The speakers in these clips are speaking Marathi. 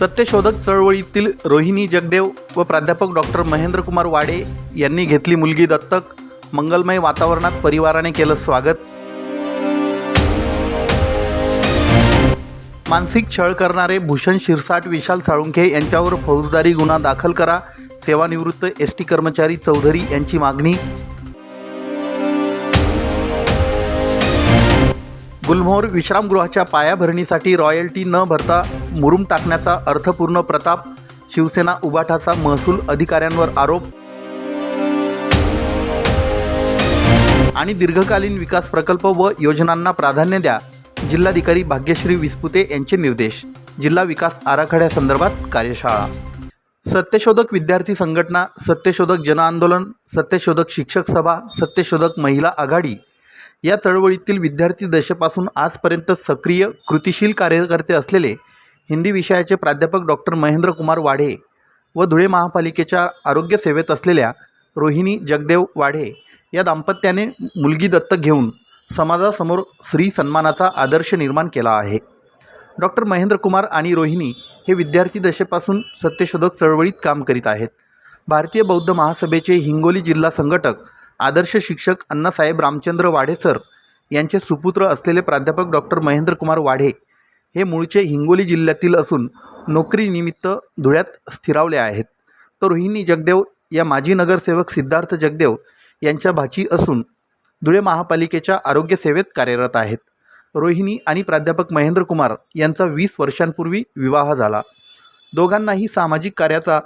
सत्यशोधक चळवळीतील रोहिणी जगदेव व प्राध्यापक डॉक्टर महेंद्रकुमार वाडे यांनी घेतली मुलगी दत्तक. मंगलमय वातावरणात परिवाराने केलं स्वागत. मानसिक छळ करणारे भूषण शिरसाट विशाल साळुंखे यांच्यावर फौजदारी गुन्हा दाखल करा. सेवानिवृत्त एस टी कर्मचारी चौधरी यांची मागणी. गुलमोहर विश्रामगृहाच्या पायाभरणीसाठी रॉयल्टी न भरता मुरुम टाकण्याचा अर्थपूर्ण प्रताप शिवसेना उबाठाचा महसूल अधिकाऱ्यांवर आरोप. आणि दीर्घकालीन विकास प्रकल्प व योजनांना प्राधान्य द्या जिल्हाधिकारी भाग्यश्री विस्पुते यांचे निर्देश जिल्हा विकास आराखड्यासंदर्भात कार्यशाळा. सत्यशोधक विद्यार्थी संघटना सत्यशोधक जनआंदोलन सत्यशोधक शिक्षक सभा सत्यशोधक महिला आघाडी या चळवळीतील विद्यार्थी दशेपासून आजपर्यंत सक्रिय कृतिशील कार्यकर्ते असलेले हिंदी विषयाचे प्राध्यापक डॉक्टर महेंद्र कुमार वाढे व धुळे महापालिकेच्या आरोग्य सेवेत असलेल्या रोहिणी जगदेव वाढे या दाम्पत्याने मुलगी दत्तक घेऊन समाजासमोर स्त्री सन्मानाचा आदर्श निर्माण केला आहे. डॉक्टर महेंद्र कुमार आणि रोहिणी हे विद्यार्थी दशेपासून सत्यशोधक चळवळीत काम करीत आहेत. भारतीय बौद्ध महासभेचे हिंगोली जिल्हा संघटक आदर्श शिक्षक अण्णासाहेब रामचंद्र वाढे सर यांचे सुपुत्र असलेले प्राध्यापक डॉक्टर महेंद्रकुमार वाढे हे मूळचे हिंगोली जिल्ह्यातील असून नोकरीनिमित्त धुळ्यात स्थिरावले आहेत. तर रोहिणी जगदेव या माजी नगरसेवक सिद्धार्थ जगदेव यांच्या भाची असून धुळे महापालिकेच्या आरोग्य सेवेत कार्यरत आहेत. रोहिणी आणि प्राध्यापक महेंद्र कुमार यांचा वीस वर्षांपूर्वी विवाह झाला. दोघांनाही सामाजिक कार्याचा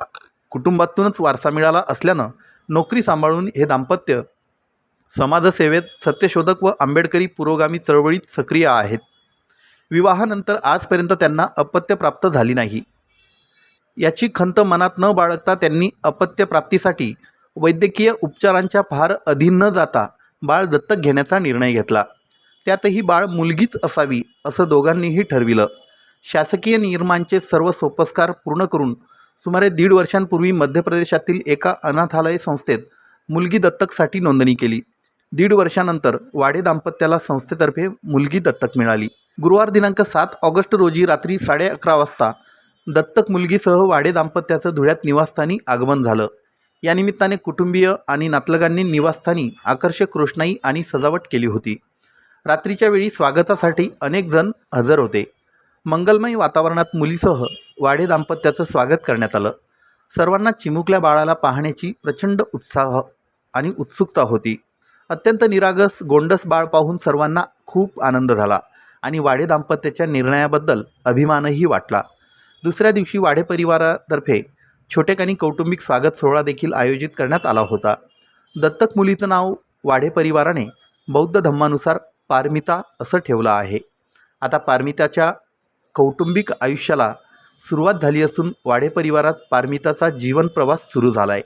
कुटुंबातूनच वारसा मिळाला असल्यानं नोकरी सांभाळून हे दाम्पत्य समाजसेवेत सत्यशोधक व आंबेडकरी पुरोगामी चळवळीत सक्रिय आहेत. विवाहानंतर आजपर्यंत त्यांना अपत्य प्राप्त झाली नाही. याची खंत मनात न बाळगता त्यांनी अपत्य प्राप्तीसाठी वैद्यकीय उपचारांच्या फार अधीन न जाता बाळ दत्तक घेण्याचा निर्णय घेतला. त्यातही बाळ मुलगीच असावी असं दोघांनीही ठरविलं. शासकीय नियमांचे सर्व सोपस्कार पूर्ण करून सुमारे दीड वर्षांपूर्वी मध्य प्रदेशातील एका अनाथालय संस्थेत मुलगी दत्तकसाठी नोंदणी केली. दीड वर्षानंतर वाडे दाम्पत्याला संस्थेतर्फे मुलगी दत्तक मिळाली. गुरुवार दिनांक सात ऑगस्ट रोजी रात्री साडे अकरा वाजता दत्तक मुलगीसह वाडे दाम्पत्याचं धुळ्यात निवासस्थानी आगमन झालं. या निमित्ताने कुटुंबीय आणि नातलगांनी निवासस्थानी आकर्षक रोषणाई आणि सजावट केली होती. रात्रीच्या वेळी स्वागतासाठी अनेक जण हजर होते. मंगलमय वातावरणात मुलीसह वाडे दाम्पत्याचं स्वागत करण्यात आलं. सर्वांना चिमुकल्या बाळाला पाहण्याची प्रचंड उत्साह आणि उत्सुकता होती. अत्यंत निरागस गोंडस बाळ पाहून सर्वांना खूप आनंद झाला आणि वाडे दाम्पत्याच्या निर्णयाबद्दल अभिमानही वाटला. दुसऱ्या दिवशी वाडे परिवारातर्फे छोटेखानी कौटुंबिक स्वागत सोहळा देखील आयोजित करण्यात आला होता. दत्तक मुलीचं नाव वाढे परिवाराने बौद्ध धम्मानुसार पारमिता असं ठेवलं आहे. आता पारमिताच्या कौटुंबिक आयुष्याला सुरुवात झाली असून वाडे परिवारात पारमिताचा जीवन प्रवास सुरू झाला आहे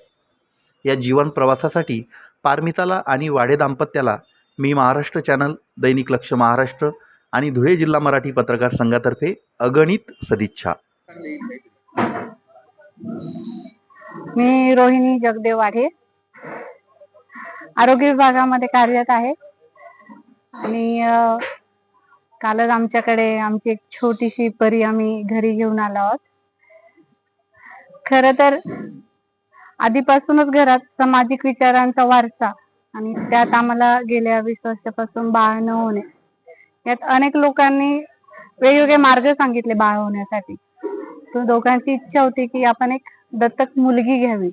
या जीवन प्रवासासाठी पारमिताला आणि वाडे दाम्पत्याला मी महाराष्ट्र चॅनल दैनिक लक्ष महाराष्ट्र आणि धुळे जिल्हा मराठी पत्रकार संघातर्फे अगणित सदिच्छा. मी रोहिणी जगदेव वाढे. आरोग्य विभागामध्ये कार्यरत आहे. आणि कालच आमच्याकडे आमची एक छोटीशी परी आम्ही घरी घेऊन आलो आहोत. खर तर आधीपासूनच घरात सामाजिक विचारांचा वारसा आणि त्यात आम्हाला गेल्या वीस वर्षापासून बाळ न होणे. यात अनेक लोकांनी वेगवेगळे मार्ग सांगितले बाळ होण्यासाठी. तो दोघांची इच्छा होती की आपण एक दत्तक मुलगी घ्यावी.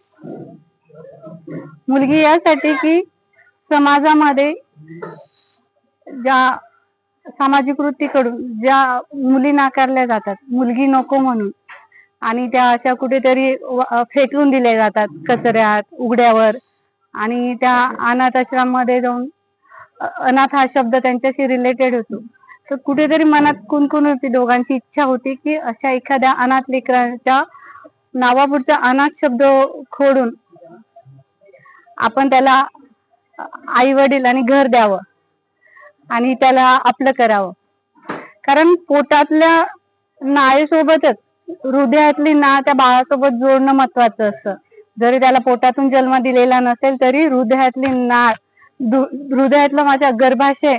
मुलगी यासाठी की समाजामध्ये ज्या सामाजिक वृत्तीकडून ज्या मुली नाकारल्या जातात मुलगी नको म्हणून आणि त्या अशा कुठेतरी फेकून दिल्या जातात कचऱ्यात उघड्यावर आणि त्या अनाथ आश्रमामध्ये जाऊन अनाथ हा शब्द त्यांच्याशी रिलेटेड होतो. तर कुठेतरी मनात कुणकुण होती दोघांची इच्छा होती की अशा एखाद्या अनाथ लेकराच्या नावापुढचा अनाथ शब्द खोडून आपण त्याला आई वडील आणि घर द्यावं. आणि त्याला आपलं करावं. कारण पोटातल्या नाळेसोबतच हृदयातली नाळ त्या बाळासोबत जोडणं महत्वाचं असतं. जरी त्याला पोटातून जन्म दिलेला नसेल तरी हृदयातली नाळ हृदयातलं माझ्या गर्भाशय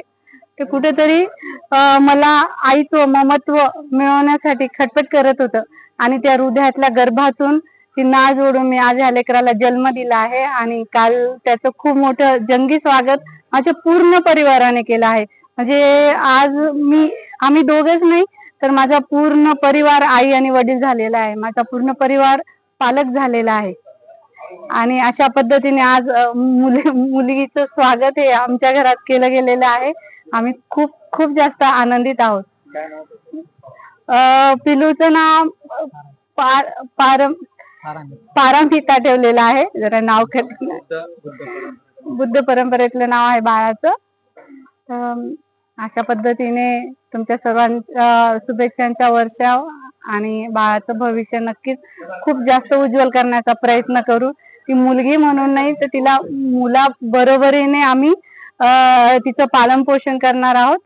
ते कुठेतरी मला आईत्व ममत्व मिळवण्यासाठी खटपट करत होतं. आणि त्या हृदयातल्या गर्भातून ती नाळ जोडून मी आज ह्या लेकराला जन्म दिला आहे. आणि काल त्याचं खूप मोठं जंगी स्वागत माझ्या पूर्ण परिवाराने केलं आहे. म्हणजे आज मी आम्ही दोघेच नाही तर माझा पूर्ण परिवार आई आणि वडील झालेला आहे. माझा पूर्ण परिवार पालक झालेला आहे. आणि अशा पद्धतीने आज मुली मुलगीचं स्वागत हे आमच्या घरात केलं गेलेलं आहे. आम्ही खूप खूप जास्त आनंदित आहोत. पिलूचं नाव पार पारम पारमिता ठेवलेलं आहे. जरा नाव खेळ बुद्ध परंपरेतलं नाव आहे बाळाचं. अशा पद्धतीने तुमच्या सर्वांच्या शुभेच्छांच्या वर्षाव आणि बाळाचं भविष्य नक्कीच खूप जास्त उज्ज्वल करण्याचा प्रयत्न करू. ती मुलगी म्हणून नाही तर तिला मुला बरोबरीने आम्ही तिचं पालन पोषण करणार आहोत.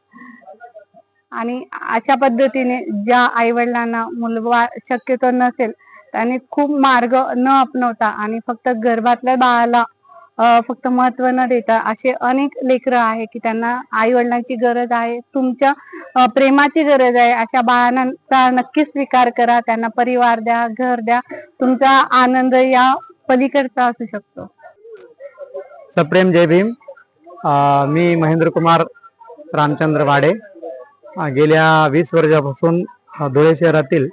आणि अशा पद्धतीने ज्या आई वडिलांना मुलगा शक्यतो नसेल त्यांनी खूप मार्ग न अपनवता आणि फक्त गर्भातल्या बाळाला फक्त महत्त्व न देता. असे अनेक लेकरं आहे की त्यांना आई वडिलांची गरज आहे तुमच्या प्रेमाची गरज आहे अशा बाळांचा नक्की स्वीकार करा. त्यांना परिवार द्या घर द्या. तुमचा आनंद या पलीकडचा असू शकतो. सप्रेम जय भीम. मी महेंद्र कुमार रामचंद्र वाडे. गेल्या वीस वर्षापासून धुळे शहरातील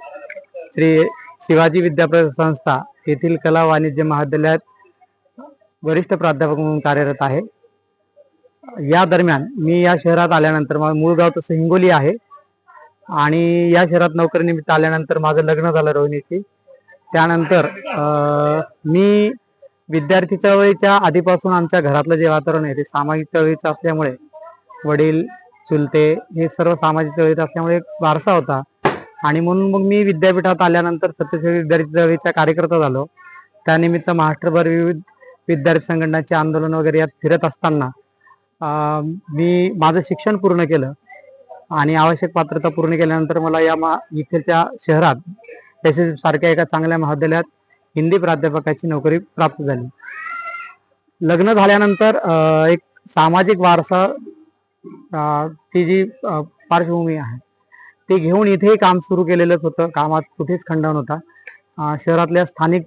श्री शिवाजी विद्यापीठ संस्था येथील कला वाणिज्य महाविद्यालयात वरिष्ठ प्राध्यापक म्हणून कार्यरत आहे. या दरम्यान मी या शहरात आल्यानंतर माझं मूळ गाव तसं हिंगोली आहे. आणि या शहरात नोकरीनिमित्त आल्यानंतर माझं लग्न झालं रोहिणीची त्यानंतर मी विद्यार्थी चळवळीच्या आधीपासून आमच्या घरातलं जे वातावरण आहे ते सामाजिक चळवळीचं असल्यामुळे वडील चुलते हे सर्व सामाजिक चळवळीत असल्यामुळे एक वारसा होता. आणि म्हणून मग मी विद्यापीठात आल्यानंतर सत्यशेवी विद्यार्थी चळवळीचा कार्यकर्ता झालो. त्यानिमित्त महाराष्ट्रभर विविध विद्यार्थी संघटनाचे आंदोलन वगैरे यात फिरत असताना मी माझं शिक्षण पूर्ण केलं आणि आवश्यक पात्रता पूर्ण केल्यानंतर मला या मा इथेच्या शहरात एस सारख्या एका चांगल्या महाविद्यालयात हिंदी प्राध्यापकाची नोकरी प्राप्त झाली. लग्न झाल्यानंतर एक सामाजिक वारसा ची जी पार्श्वभूमी आहे ते घेऊन इथेही काम सुरू केलेलंच होतं. कामात कुठेच खंडन होता. शहरातल्या स्थानिक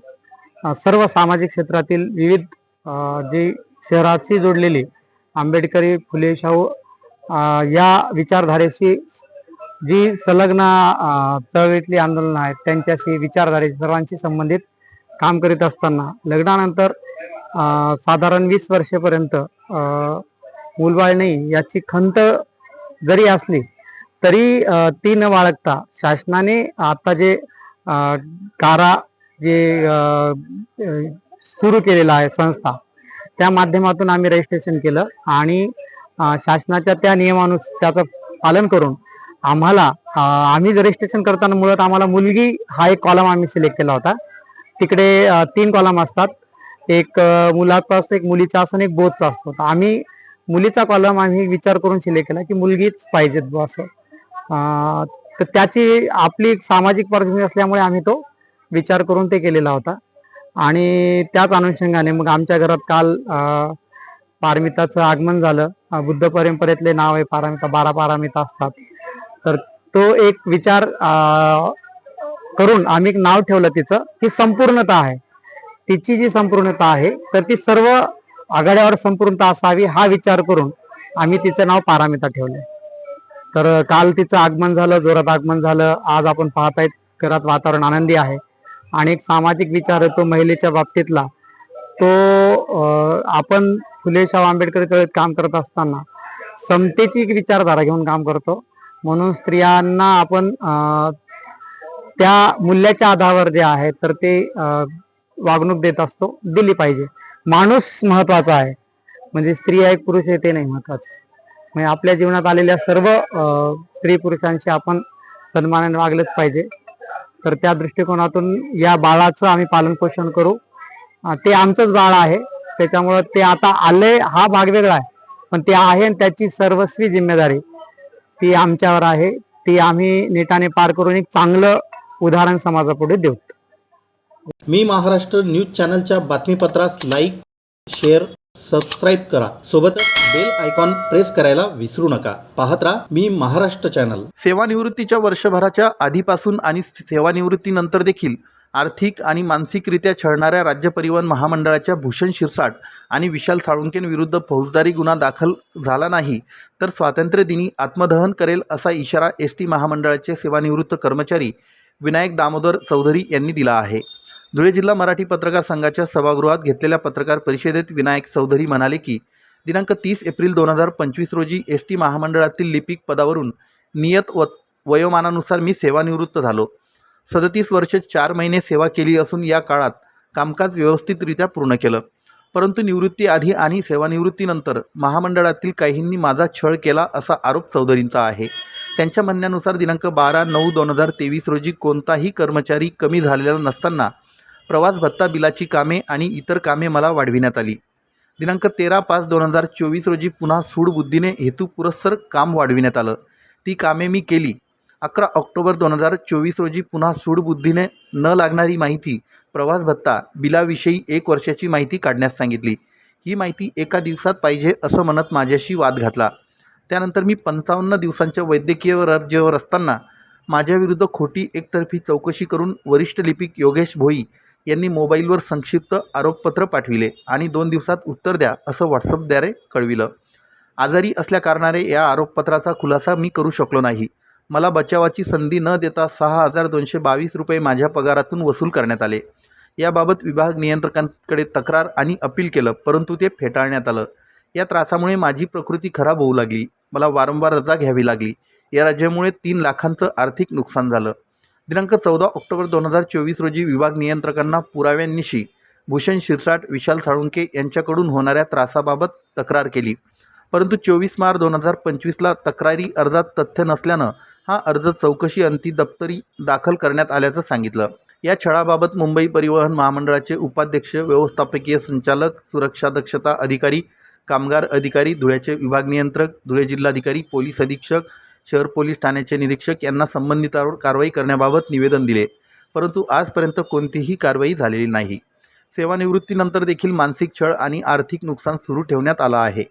सर्व सामाजिक क्षेत्रातील विविध जी शहराशी जोडलेली आंबेडकरी फुले शाहू या विचारधारेशी जी संलग्न चळवळीतली आंदोलनं आहेत त्यांच्याशी विचारधारे सर्वांशी संबंधित काम करीत असताना लग्नानंतर साधारण वीस वर्षेपर्यंत मूलबाळ नाही याची खंत जरी असली तरी ती न बाळगता शासनाने आता जे कारा जे सुरू केलेला आहे संस्था त्या माध्यमातून आम्ही रजिस्ट्रेशन केलं आणि शासनाच्या त्या नियमानुसार त्याचं पालन करून आम्हाला आम्ही रजिस्ट्रेशन करताना मुळात आम्हाला मुलगी हा एक कॉलम आम्ही सिलेक्ट केला होता. तिकडे तीन कॉलम असतात. एक मुलाचा असतो एक मुलीचा असतो एक बोधचा असतो. तर आम्ही मुलीचा कॉलम आम्ही विचार करून सिलेक्ट केला की मुलगीच पाहिजेत बुवा असं. तर त्याची आपली एक सामाजिक पार्श्वभूमी असल्यामुळे आम्ही तो विचार करून ते केलेला होता. आणि त्याच अनुषंगाने मग आमच्या घरात काल पारमिताचं आगमन झालं. बुद्ध परंपरेतले नाव आहे पारमिता बारा पारमिता असतात. तर तो एक विचार करून आम्ही एक नाव ठेवलं तिचं ती संपूर्णता आहे. तिची जी संपूर्णता आहे तर ती सर्व आघाड्यावर संपूर्णता असावी हा विचार करून आम्ही तिचं नाव पारामिता ठेवलंय. तर काल तिचं आगमन झालं जोरात आगमन झालं. आज आपण पाहतायत घरात वातावरण आनंदी आहे. आणि एक सामाजिक विचार आहे तो महिलेच्या बाबतीतला. तो आपण फुले शाह आंबेडकर काम करत असताना समतेची एक विचारधारा घेऊन काम करतो. म्हणून स्त्रियांना आपण त्या मूल्याच्या आधारावर जे आहे तर ते वागणूक देत असतो दिली पाहिजे. माणूस महत्त्वाचा आहे. म्हणजे स्त्री आहे पुरुष आहे ते नाही महत्वाचं. म्हणजे आपल्या जीवनात आलेल्या सर्व स्त्री पुरुषांशी आपण सन्मानाने वागलंच पाहिजे. तर त्या दृष्टिकोनातून या बाळाचं आम्ही पालन पोषण करू. ते आमचंच बाळ आहे. त्याच्यामुळं ते आता आले हा भाग वेगळा आहे. पण ते आहे आणि त्याची सर्वस्वी जिम्मेदारी. ती आमच्यावर आहे. ती आम्ही नेटाने पार करून एक चांगलं उदाहरण समाजापुढे देऊ. मी महाराष्ट्र न्यूज चॅनलच्या बातमीपत्रास लाईक शेअर सबस्क्राईब करा. सोबतच बेल आयकॉन प्रेस करायला विसरू नका. पाहत राहा मी महाराष्ट्र चॅनल सेवानिवृत्तीच्या वर्षभराच्या आधीपासून आणि सेवानिवृत्तीनंतर देखील आर्थिक आणि मानसिकरित्या छळणाऱ्या राज्य परिवहन महामंडळाच्या भूषण शिरसाट आणि विशाल साळुंकेंविरुद्ध फौजदारी गुन्हा दाखल झाला नाही तर स्वातंत्र्यदिनी आत्मदहन करेल असा इशारा एस टी महामंडळाचे सेवानिवृत्त कर्मचारी विनायक दामोदर चौधरी यांनी दिला आहे. धुळे जिल्हा मराठी पत्रकार संघाच्या सभागृहात घेतलेल्या पत्रकार परिषदेत विनायक चौधरी म्हणाले की दिनांक तीस एप्रिल दोन हजार पंचवीस रोजी एस टी महामंडळातील लिपिक पदावरून नियत व वयोमानानुसार मी सेवानिवृत्त झालो. सदतीस वर्ष चार महिने सेवा केली असून या काळात कामकाज व्यवस्थितरित्या पूर्ण केलं. परंतु निवृत्तीआधी आणि सेवानिवृत्तीनंतर महामंडळातील काहींनी माझा छळ केला असा आरोप चौधरींचा आहे. त्यांच्या म्हणण्यानुसार दिनांक बारा नऊ दोन हजार तेवीस रोजी कोणताही कर्मचारी कमी झालेला नसताना प्रवास भत्ता बिलाची कामे आणि इतर कामे मला वाढविण्यात आली. दिनांक तेरा पाच दोन हजार चोवीस रोजी पुन्हा सूडबुद्धीने हेतुपुरस्सर काम वाढविण्यात आलं. ती कामे मी केली. अकरा ऑक्टोबर दोन हजार चोवीस रोजी पुन्हा सूडबुद्धीने न लागणारी माहिती प्रवास भत्ता बिलाविषयी एक वर्षाची माहिती काढण्यास सांगितली. ही माहिती एका दिवसात पाहिजे असं म्हणत माझ्याशी वाद घातला. त्यानंतर मी पंचावन्न दिवसांच्या वैद्यकीय राज्यावर असताना माझ्याविरुद्ध खोटी एकतर्फी चौकशी करून वरिष्ठ लिपिक योगेश भोई यांनी मोबाईलवर संक्षिप्त आरोपपत्र पाठविले आणि दोन दिवसात उत्तर द्या असं व्हॉट्सअपद्वारे कळविलं. आजारी असल्याकारणाने या आरोपपत्राचा खुलासा मी करू शकलो नाही. मला बचावाची संधी न देता सहा हजार दोनशे बावीस रुपये माझ्या पगारातून वसूल करण्यात आले. याबाबत विभाग नियंत्रकांकडे तक्रार आणि अपील केलं परंतु ते फेटाळण्यात आलं. या त्रासामुळे माझी प्रकृती खराब होऊ लागली. मला वारंवार रजा घ्यावी लागली. या राज्यामुळे तीन लाखांचं आर्थिक नुकसान झालं. दिनांक चौदा ऑक्टोबर दोन हजार चोवीस रोजी विभाग नियंत्रकांना पुराव्यांनिशी भूषण शिरसाट विशाल साळुंके यांच्याकडून होणाऱ्या त्रासाबाबत तक्रार केली. परंतु चोवीस मार्च दोन हजार पंचवीसला तक्रारी अर्जात तथ्य नसल्यानं हा अर्ज चौकशी अंती दप्तरी दाखल करण्यात आल्याचं सांगितलं. या छळाबाबत मुंबई परिवहन महामंडळाचे उपाध्यक्ष व्यवस्थापकीय संचालक सुरक्षा दक्षता अधिकारी कामगार अधिकारी धुळ्याचे विभाग नियंत्रक धुळे जिल्हाधिकारी पोलीस अधीक्षक शहर पोलीस ठाण्याचे निरीक्षक यांना संबंधितांवर कारवाई करण्याबाबत निवेदन दिले. परंतु आजपर्यंत कोणतीही कारवाई झालेली नाही. सेवानिवृत्तीनंतर देखील मानसिक छळ आणि आर्थिक नुकसान सुरू ठेवण्यात आलं आहे.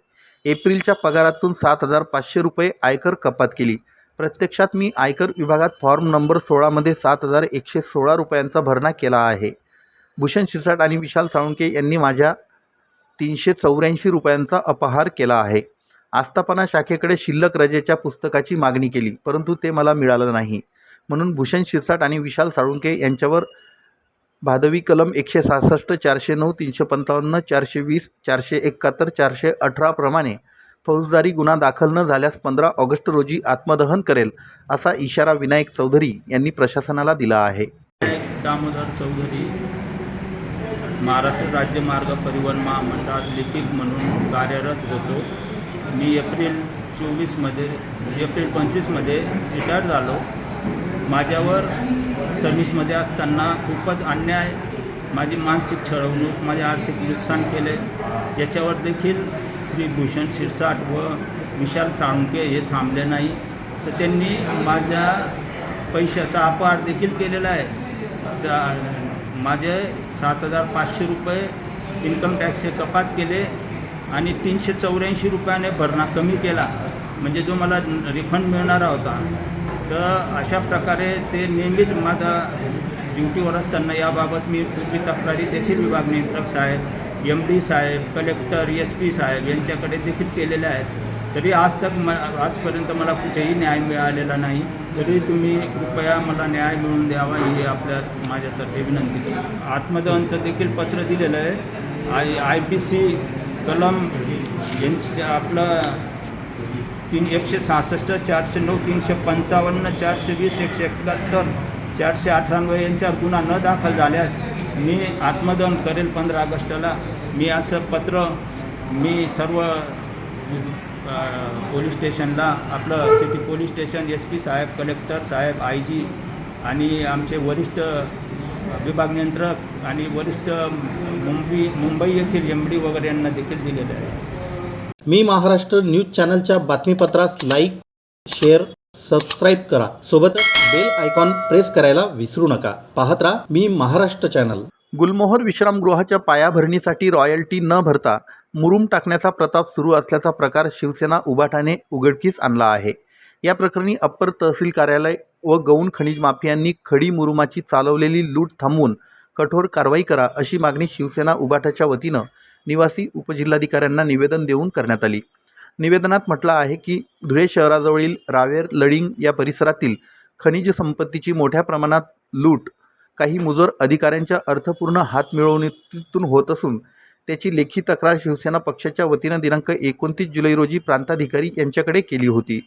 एप्रिलच्या पगारातून सात हजार पाचशे रुपये आयकर कपात केली. प्रत्यक्षात मी आयकर विभागात फॉर्म नंबर सोळामध्ये सात हजार एकशे सोळा रुपयांचा भरणा केला आहे. भूषण शिरसाट आणि विशाल साळुंके यांनी माझ्या तीनशे चौऱ्याऐंशी रुपयांचा अपहार केला आहे. आस्थापना शाखेकडे शिल्लक रजेच्या पुस्तकाची मागणी केली परंतु ते मला मिळालं नाही. म्हणून भूषण शिरसाट आणि विशाल साळुंके यांच्यावर भादवी कलम एकशे सहासष्ट चारशे नऊ तीनशे पंचावन्न चारशे वीस चारशे एकाहत्तर चारशे अठराप्रमाणे फौजदारी गुन्हा दाखल न झाल्यास पंधरा ऑगस्ट रोजी आत्मदहन करेल असा इशारा विनायक चौधरी यांनी प्रशासनाला दिला आहे. दामोदर चौधरी महाराष्ट्र राज्य मार्ग परिवहन महामंडळात लिपिक म्हणून कार्यरत होतो. मी एप्रिल चोवीसमध्ये एप्रिल पंचवीसमध्ये रिटायर झालो. माझ्यावर सर्व्हिसमध्ये असताना खूपच अन्याय माझी मानसिक छळवणूक माझे आर्थिक नुकसान केले. याच्यावर देखील श्री भूषण शिरसाट व विशाल साळुंके हे थांबले नाही. तर त्यांनी माझ्या पैशाचा अपहार देखील केलेला आहे. सा माझे सात हजार पाचशे रुपये इन्कम टॅक्सचे कपात केले. आणि तीनशे चौऱ्याऐंशी रुपयाने भरणा कमी केला म्हणजे जो मला रिफंड मिळणारा होता. तर अशा प्रकारे ते नेहमीच माझा ड्युटीवर असताना याबाबत मी पूर्वी तक्रारी देखील विभाग नियंत्रक साहेब एम डी साहेब कलेक्टर एस पी साहेब यांच्याकडे देखील केलेल्या आहेत. तरी आज तक म आजपर्यंत मला कुठेही न्याय मिळालेला नाही. तरी तुम्ही कृपया मला न्याय मिळवून द्यावा ही आपल्या माझ्यातर्फे विनंती आत्मदहनचं देखील पत्र दिलेलं आहे. आय आय पी सी कलम यांचं आपलं तीन एकशे सहासष्ट चारशे नऊ तीनशे पंचावन्न चारशे वीस एकशे एकाहत्तर चारशे अठ्ठ्याण्णव यांच्यावर गुन्हा न दाखल झाल्यास मी आत्मदहन करेल पंधरा ऑगस्टला. मी असं पत्र मी सर्व पोलीस स्टेशनला आपलं city police station S P साहेब कलेक्टर साहेब आय जी आणि आमचे वरिष्ठ विभाग नियंत्रक आणि वरिष्ठ मुंबई मुंबई येथील एम डी वगैरे यांना देखील दिलेलं आहे. मी महाराष्ट्र न्यूज चॅनलच्या बातमीपत्रास लाईक शेअर सबस्क्राईब करा. सोबतच बेल आयकॉन प्रेस करायला विसरू नका. पाहत राहा मी महाराष्ट्र चॅनल. गुलमोहर विश्रामगृहाच्या पायाभरणीसाठी रॉयल्टी न भरता मुरुम टाकण्याचा प्रताप सुरू असल्याचा प्रकार शिवसेना उबाठाने उघडकीस आणला आहे. या प्रकरणी अप्पर तहसील कार्यालय व गौण खनिज माफियांनी खडी मुरुमाची चालवलेली लूट थांबवून कठोर कारवाई करा अशी मागणी शिवसेना उबाठाच्या वतीनं निवासी उपजिल्हाधिकाऱ्यांना निवेदन देऊन करण्यात आली. निवेदनात म्हटलं आहे की धुळे शहराजवळील रावेर लडिंग या परिसरातील खनिज संपत्तीची मोठ्या प्रमाणात लूट काही मुजोर अधिकाऱ्यांच्या अर्थपूर्ण हात मिळवणीतून होत असून त्याची लेखी तक्रार शिवसेना पक्षाच्या वतीनं दिनांक एकोणतीस जुलै रोजी प्रांताधिकारी यांच्याकडे केली होती.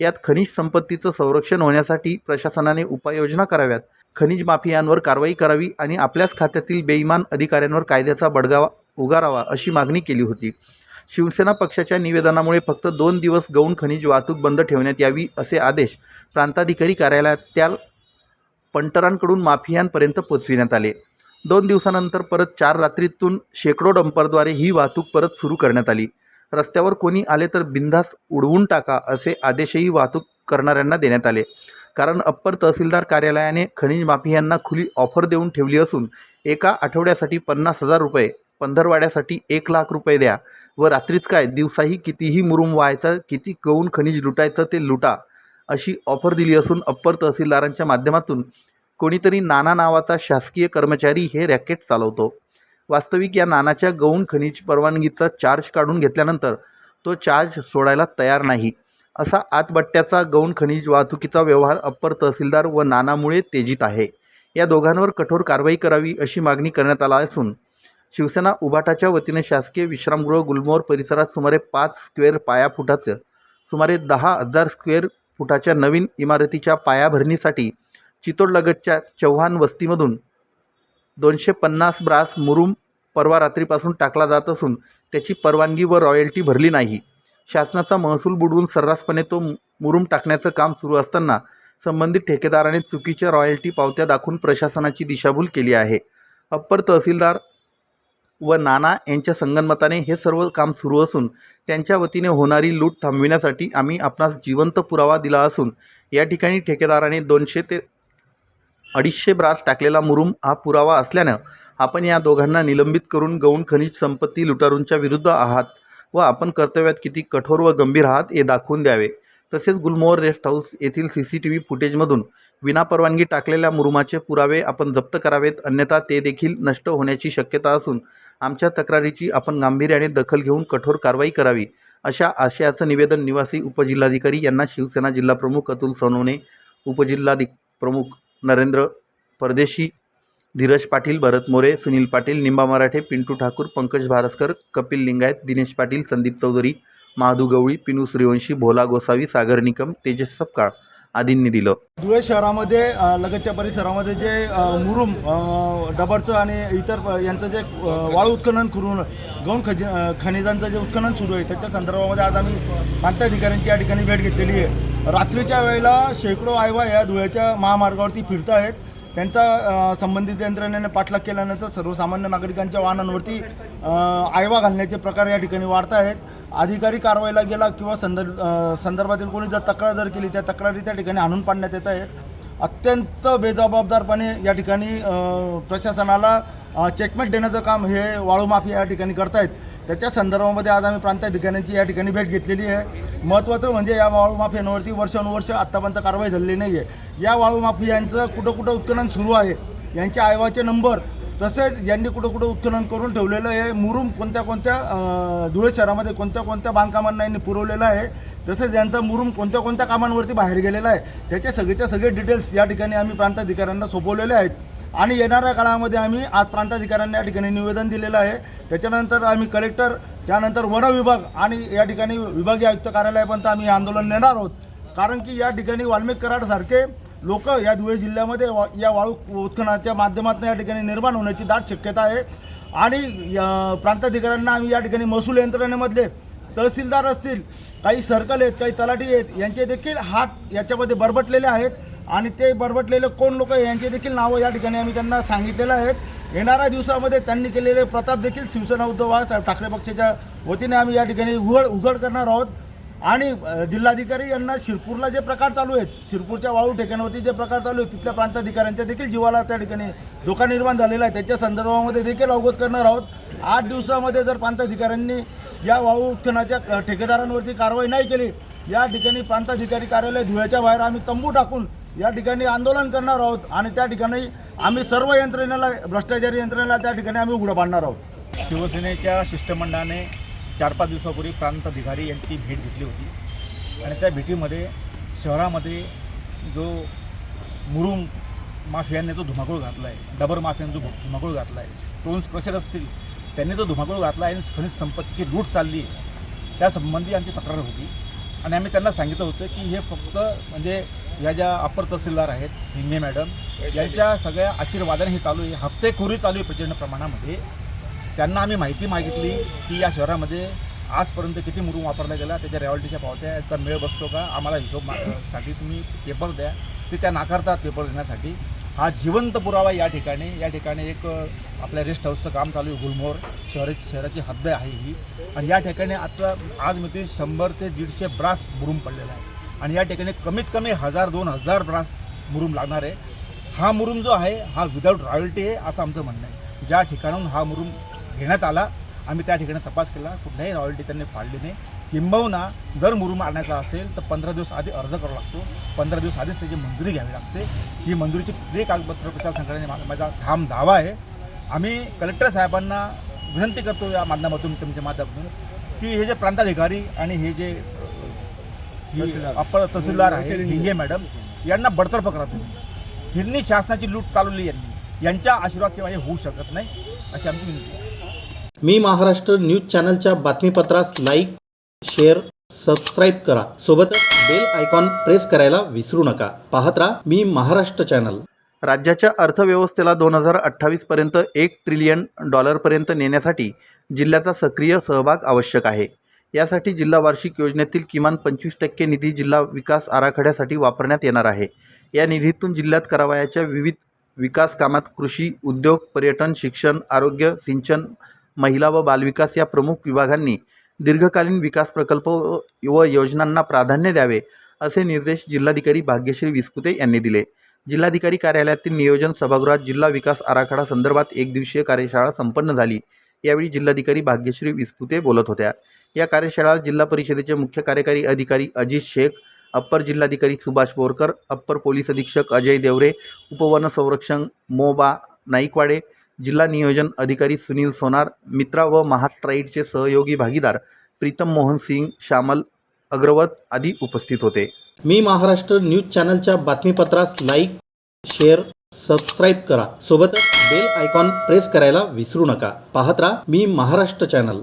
यात खनिज संपत्तीचं संरक्षण होण्यासाठी प्रशासनाने उपाययोजना कराव्यात. खनिज माफियांवर कारवाई करावी आणि आपल्याच खात्यातील बेईमान अधिकाऱ्यांवर कायद्याचा बडगावा उगारावा अशी मागणी केली होती. शिवसेना पक्षाच्या निवेदनामुळे फक्त दोन दिवस गौण खनिज वाहतूक बंद ठेवण्यात यावी असे आदेश प्रांताधिकारी कार्यालयात त्या पंटरांकडून माफियांपर्यंत पोचविण्यात आले. दोन दिवसानंतर परत चार रात्रीतून शेकडो डंपरद्वारे ही वाहतूक परत सुरू करण्यात आली. रस्त्यावर कोणी आले तर बिंधास उडवून टाका असे आदेशही वाहतूक करणाऱ्यांना देण्यात आले. कारण अप्पर तहसीलदार कार्यालयाने खनिज माफियांना खुली ऑफर देऊन ठेवली असून एका आठवड्यासाठी पन्नास हजार रुपये पंधरवाड्यासाठी एक लाख रुपये द्या व रात्रीच काय दिवसाही कितीही मुरुम व्हायचा किती गौण खनिज लुटायचं ते लुटा अशी ऑफर दिली असून अप्पर तहसीलदारांच्या माध्यमातून कोणीतरी नाना नावाचा शासकीय कर्मचारी हे रॅकेट चालवतो. वास्तविक या नानाच्या गौण खनिज परवानगीचा चार्ज काढून घेतल्यानंतर तो चार्ज सोडायला तयार नाही. असा आतबट्ट्याचा गौण खनिज वाहतुकीचा व्यवहार अप्पर तहसीलदार व नानामुळे तेजीत आहे. या दोघांवर कठोर कारवाई करावी अशी मागणी करण्यात आला असून शिवसेना उभाटाच्या वतीने शासकीय विश्रामगृह गुलमोहर परिसरात सुमारे पाच स्क्वेअर पायाफुटाचं सुमारे दहा हजार स्क्वेअर फुटाच्या नवीन इमारतीच्या पायाभरणीसाठी चितोडलगतच्या चव्हाण वस्तीमधून दोनशे पन्नास ब्रास मुरुम परवा रात्रीपासून टाकला जात असून त्याची परवानगी व रॉयल्टी भरली नाही. शासनाचा महसूल बुडवून सर्रासपणे तो मुरूम मुरुम टाकण्याचं काम सुरू असताना संबंधित ठेकेदाराने चुकीच्या रॉयल्टी पावत्या दाखवून प्रशासनाची दिशाभूल केली आहे. अप्पर तहसीलदार व नाना यांच्या संगनमताने हे सर्व काम सुरू असून त्यांच्या वतीने होणारी लूट थांबविण्यासाठी आम्ही आपणास जिवंत पुरावा दिला असून या ठिकाणी ठेकेदाराने दोनशे ते अडीचशे ब्रास टाकलेला मुरुम हा पुरावा असल्यानं आपण या दोघांना निलंबित करून गौण खनिज संपत्ती लुटारूंच्या विरुद्ध आहात व आपण कर्तव्यात किती कठोर व गंभीर आहात हे दाखवून द्यावे. तसेच गुलमोहर रेस्ट हाऊस येथील सी सी टी व्ही फुटेजमधून विनापरवानगी टाकलेल्या मुरुमाचे पुरावे आपण जप्त करावेत अन्यथा ते देखील नष्ट होण्याची शक्यता असून आमच्या तक्रारीची आपण गांभीर्याने दखल घेऊन कठोर कारवाई करावी अशा आशयाचं निवेदन निवासी उपजिल्हाधिकारी यांना शिवसेना जिल्हाप्रमुख अतुल सोनवणे उपजिल्हाधिक प्रमुख नरेंद्र परदेशी धीरज पाटील भरत मोरे सुनील पाटील निंबा मराठे पिंटू ठाकूर पंकज भारस्कर कपिल लिंगायत दिनेश पाटील संदीप चौधरी महादू गवळी पिनू सूर्यवंशी भोला गोसावी सागर निकम तेजस सपकाळ आदींनी दिलं. धुळे शहरामध्ये लगतच्या परिसरामध्ये जे मुरुम डबरचं आणि इतर यांचं जे वाळू उत्खनन करून गौण खज खनिजांचं जे उत्खनन सुरू आहे त्याच्या संदर्भामध्ये आज आम्ही प्रांताधिकाऱ्यांची या ठिकाणी भेट घेतलेली आहे. रात्रीच्या वेळेला शेकडो आयवा या धुळ्याच्या महामार्गावरती फिरत आहेत त्यांचा संबंधित यंत्रणेने पाठलाग केल्यानंतर सर्वसामान्य नागरिकांच्या वाहनांवरती आयवा घालण्याचे प्रकार या ठिकाणी वाढत आहेत अधिकारी कारवाईला गेला किंवा संदर्भ संदर्भातील कोणी जर तक्रार जर केली त्या तक्रारी त्या ठिकाणी आणून पाडण्यात येत आहेत. अत्यंत बेजबाबदारपणे या ठिकाणी प्रशासनाला चेकमेट देण्याचं काम हे वाळू माफिया या ठिकाणी करतायत. त्याच्या संदर्भामध्ये आज आम्ही प्रांताधिकाऱ्यांची या ठिकाणी भेट घेतलेली आहे. महत्त्वाचं म्हणजे या वाळू माफियांवरती वर्षानुवर्ष आत्तापर्यंत कारवाई झालेली नाही आहे या वाळू माफियांचं कुठं कुठं उत्खनन सुरू आहे यांच्या आयवाचे नंबर तसेच यांनी कुठं कुठं उत्खनन करून ठेवलेलं आहे मुरुम कोणत्या कोणत्या धुळे शहरामध्ये कोणत्या कोणत्या बांधकामांना यांनी पुरवलेलं आहे तसेच यांचा मुरुम कोणत्या कोणत्या कामांवरती बाहेर गेलेला आहे त्याचे सगळेच्या सगळे डिटेल्स या ठिकाणी आम्ही प्रांताधिकाऱ्यांना सोपवलेले आहेत. आणि येणाऱ्या काळामध्ये आम्ही आज प्रांताधिकाऱ्यांना या ठिकाणी निवेदन दिलेलं आहे. त्याच्यानंतर आम्ही कलेक्टर त्यानंतर वन विभाग आणि या ठिकाणी विभागीय आयुक्त कार्यालयापर्यंत आम्ही आंदोलन नेणार आहोत. कारण की या ठिकाणी वाल्मिक कराडसारखे लोक या धुळे जिल्ह्यामध्ये वा- या वाळू उत्खननाच्या माध्यमातून या ठिकाणी निर्माण होण्याची दाट शक्यता आहे. आणि या प्रांताधिकाऱ्यांना आम्ही या ठिकाणी महसूल यंत्रणेमधले तहसीलदार असतील काही सर्कल आहेत काही तलाठी आहेत यांचे देखील हात याच्यामध्ये बरबटलेले आहेत. आणि ते बरबटलेले कोण लोक यांचे देखील नावं या ठिकाणी आम्ही त्यांना सांगितलेलं आहेत. येणाऱ्या दिवसामध्ये त्यांनी केलेले प्रताप देखील शिवसेना उद्धव बाळासाहेब ठाकरे पक्षाच्या वतीने आम्ही या ठिकाणी उघड उघड करणार आहोत. आणि जिल्हाधिकारी यांना शिरपूरला जे प्रकार चालू आहेत शिरपूरच्या वाळू ठिकाणावरती जे प्रकार चालू आहेत तिथल्या प्रांताधिकाऱ्यांच्या देखील जीवाला त्या ठिकाणी धोका निर्माण झालेला आहे. त्याच्या संदर्भामध्ये देखील अवगत करणार आहोत. आठ दिवसामध्ये जर प्रांताधिकाऱ्यांनी या वाळू उत्खननाच्या ठेकेदारांवरती कारवाई नाही केली या ठिकाणी प्रांताधिकारी कार्यालय धुळ्याच्या बाहेर आम्ही तंबू टाकून या ठिकाणी आंदोलन करणार आहोत आणि त्या ठिकाणी आम्ही सर्व यंत्रणेला भ्रष्टाचारी यंत्रणेला त्या ठिकाणी आम्ही उघडं पाडणार आहोत. शिवसेनेच्या शिष्टमंडळाने चार पाच दिवसापूर्वी प्रांत अधिकारी यांची भेट घेतली होती. आणि त्या भेटीमध्ये शहरामध्ये जो मुरुम माफियांनी जो धुमाकूळ घातला आहे डबर माफियांनी जो धुमाकूळ घातला आहे टोन्स क्रशर असतील त्यांनी जो धुमाकूळ घातला आहे आणि खनिज संपत्तीची लूट चालली आहे त्यासंबंधी आमची तक्रार होती. आणि आम्ही त्यांना सांगितलं होतं की हे फक्त म्हणजे या ज्या अपर तहसीलदार आहेत हिंगे मॅडम यांच्या सगळ्या आशीर्वादाने हे चालू आहे. हप्तेखोरी चालू आहे प्रचंड प्रमाणामध्ये. त्यांना आम्ही माहिती मागितली की या शहरामध्ये आजपर्यंत किती मुरुम वापरला गेला त्याच्या रॉयल्टीच्या पावत्या याचा मेळ बसतो का आम्हाला हिशोबसाठी तुम्ही पेपर द्या. ते त्या नाकारतात पेपर देण्यासाठी हा जिवंत पुरावा या ठिकाणी या ठिकाणी एक आपल्या रेस्ट हाऊसचं काम चालू आहे गुलमोहर शहराची शहराची हद्द आहे ही. आणि या ठिकाणी आता आज मी शंभर ते दीडशे ब्रास मुरुम पडलेला आहे आणि या ठिकाणी कमीत कमी हजार दोन हजार ब्रास मुरुम लागणार आहे. हा मुरुम जो आहे हा विदाऊट रॉयल्टी आहे असं आमचं म्हणणं आहे. ज्या ठिकाणाहून हा मुरुम घेण्यात आला आम्ही त्या ठिकाणी तपास केला. कुठल्याही रॉयल्टी त्यांनी फाडली नाही. किंबहुना जर मुरुम आणायचा असेल तर पंधरा दिवस आधी अर्ज करावा लागतो. पंधरा दिवस आधीच त्याची मंजुरी घ्यावी लागते. ही मंजुरीची जे कागदपत्र प्रचार संघटनेने माझा ठाम दावा आहे. आम्ही कलेक्टर साहेबांना विनंती करतो या माध्यमातून तुमच्या माध्यमातून की हे जे प्रांताधिकारी आणि हे जे ही अप्पर तहसीलदार आहे हिंगे मॅडम यांना बडतर्फ करा तुम्ही यांनी शासनाची लूट चालवली यांनी यांच्या आशीर्वादशिवाय हे होऊ शकत नाही अशी आमची विनंती आहे. मी महाराष्ट्र न्यूज चॅनलच्या बातमीपत्रास लाईक शेअर सबस्क्राईब करा. सोबतच बेल आयकॉन प्रेस करायला विसरू नका. पाहत राहा मी महाराष्ट्र चॅनल. राज्याच्या अर्थव्यवस्थेला दोन हजार अठ्ठावीसपर्यंत एक ट्रिलियन डॉलरपर्यंत नेण्यासाठी जिल्ह्याचा सक्रिय सहभाग आवश्यक आहे. यासाठी जिल्हा वार्षिक योजनेतील किमान पंचवीस टक्के निधी जिल्हा विकास आराखड्यासाठी वापरण्यात येणार आहे. या निधीतून जिल्ह्यात करावयाच्या विविध विकास कामात कृषी उद्योग पर्यटन शिक्षण आरोग्य सिंचन महिला व बालविकास या प्रमुख विभागांनी दीर्घकालीन विकास प्रकल्प व योजनांना प्राधान्य द्यावे असे निर्देश जिल्हाधिकारी भाग्यश्री विस्पुते यांनी दिले. जिल्हाधिकारी कार्यालयातील नियोजन सभागृहात जिल्हा विकास आराखडा संदर्भात एक दिवसीय कार्यशाळा संपन्न झाली. यावेळी जिल्हाधिकारी भाग्यश्री विस्पुते बोलत होत्या. या कार्यशाळा जिल्हा परिषदेचे मुख्य कार्यकारी अधिकारी अजित शेख अप्पर जिल्हाधिकारी सुभाष बोरकर अप्पर पोलीस अधीक्षक अजय देवरे उपवन संरक्षण मोबा नाईकवाडे जिल्हा नियोजन अधिकारी सुनील सोनार मित्रा व महास्ट्राईटचे सहयोगी भागीदार प्रीतम मोहन सिंग श्यामल अग्रवत आदी उपस्थित होते. मी महाराष्ट्र न्यूज चॅनलच्या बातमीपत्रास लाईक शेअर सबस्क्राईब करा. सोबतच बेल आयकॉन प्रेस करायला विसरू नका. पाहत राहा मी महाराष्ट्र चॅनल.